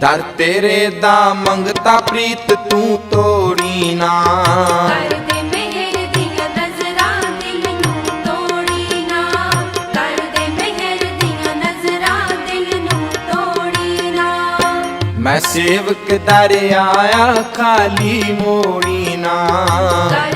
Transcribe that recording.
ਦਰ ਤੇਰੇ ਦਾ ਮੰਗਤਾ ਪ੍ਰੀਤ ਤੂੰ ਤੋੜੀ ਨਾ। ਕਰਦੇ ਮਿਹਰ ਦੀਆਂ ਨਜ਼ਰਾਂ ਦਿਲ ਨੂੰ ਤੋੜੀ ਨਾ। ਕਰਦੇ ਮਿਹਰ ਦੀਆਂ ਨਜ਼ਰਾਂ ਦਿਲ ਨੂੰ ਤੋੜੀ ਨਾ। ਮੈਂ ਸੇਵਕ ਦਰ ਆਇਆ ਖਾਲੀ ਮੋੜੀ ਨਾ। ਕਰਦੇ